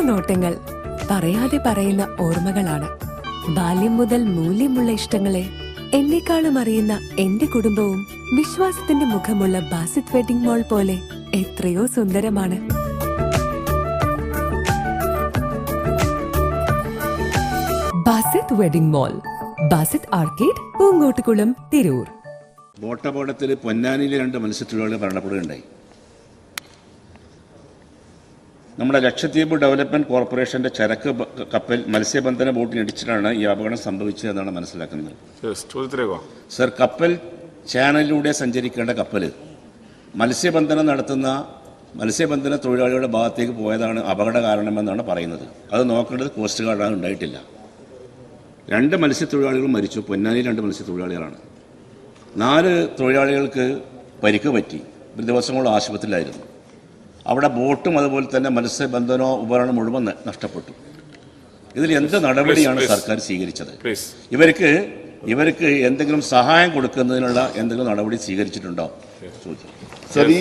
നോട്ടങ്ങൾ പറയാതെ പറയുന്ന ഓർമ്മകളാണ്. ബാല്യം മുതൽ മൂല്യമുള്ള ഇഷ്ടങ്ങളെ എന്നെക്കാളും അറിയുന്ന എന്റെ കുടുംബവും വിശ്വാസത്തിന്റെ മുഖമുള്ള ബാസിത് വെഡിംഗ് മോൾ പോലെ എത്രയോ സുന്ദരമാണ്. Basith wedding mall Basith arcade Poongottukulam Tirur. ബോട്ടപകടത്തിൽ പൊന്നാനിയിലെ രണ്ട് മത്സ്യത്തൊഴിലാളികൾ മരണപ്പെടുകയുണ്ടായി. നമ്മുടെ ലക്ഷദ്വീപ് ഡെവലപ്മെന്റ് കോർപ്പറേഷന്റെ ചരക്ക് കപ്പൽ മത്സ്യബന്ധന ബോട്ടിനിടിച്ചിട്ടാണ് ഈ അപകടം സംഭവിച്ചതെന്നാണ് മനസ്സിലാക്കുന്നത്. സർ കപ്പൽ ചാനലിലൂടെ സഞ്ചരിക്കേണ്ട കപ്പൽ മത്സ്യബന്ധനം നടത്തുന്ന മത്സ്യബന്ധന തൊഴിലാളികളുടെ ഭാഗത്തേക്ക് പോയതാണ് അപകട കാരണമെന്നാണ് പറയുന്നത്. അത് നോക്കേണ്ടത് കോസ്റ്റ് ഗാർഡാണ് ഉണ്ടായിട്ടില്ല. രണ്ട് മത്സ്യത്തൊഴിലാളികൾ മരിച്ചു. പൊന്നാനി രണ്ട് മത്സ്യത്തൊഴിലാളികളാണ്. നാല് തൊഴിലാളികൾക്ക് പരിക്ക് പറ്റി. ഒരു ദിവസങ്ങളോളം ആശുപത്രിയിലായിരുന്നു. അവിടെ ബോട്ടും അതുപോലെ തന്നെ മത്സ്യബന്ധനോ ഉപകരണം മുഴുവൻ നഷ്ടപ്പെട്ടു. ഇതിൽ എന്ത് നടപടിയാണ് സർക്കാർ സ്വീകരിച്ചത്? ഇവർക്ക് ഇവർക്ക് എന്തെങ്കിലും സഹായം കൊടുക്കുന്നതിനുള്ള എന്തെങ്കിലും നടപടി സ്വീകരിച്ചിട്ടുണ്ടോ? ചോദിച്ചു. സർ ഈ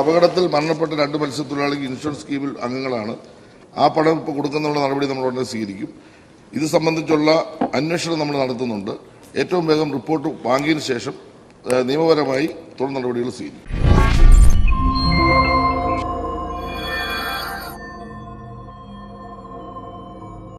അപകടത്തിൽ മരണപ്പെട്ട രണ്ട് മത്സ്യത്തൊഴിലാളികൾ ഇൻഷുറൻസ് സ്കീമിൽ അംഗങ്ങളാണ്. ആ പണം ഇപ്പോൾ കൊടുക്കുന്നുള്ള നടപടി നമ്മൾ ഉടനെ സ്വീകരിക്കും. ഇത് സംബന്ധിച്ചുള്ള അന്വേഷണം നമ്മൾ നടത്തുന്നുണ്ട്. ഏറ്റവും വേഗം റിപ്പോർട്ട് വാങ്ങിയതിനു ശേഷം നിയമപരമായി തുടർ നടപടികൾ സ്വീകരിക്കും.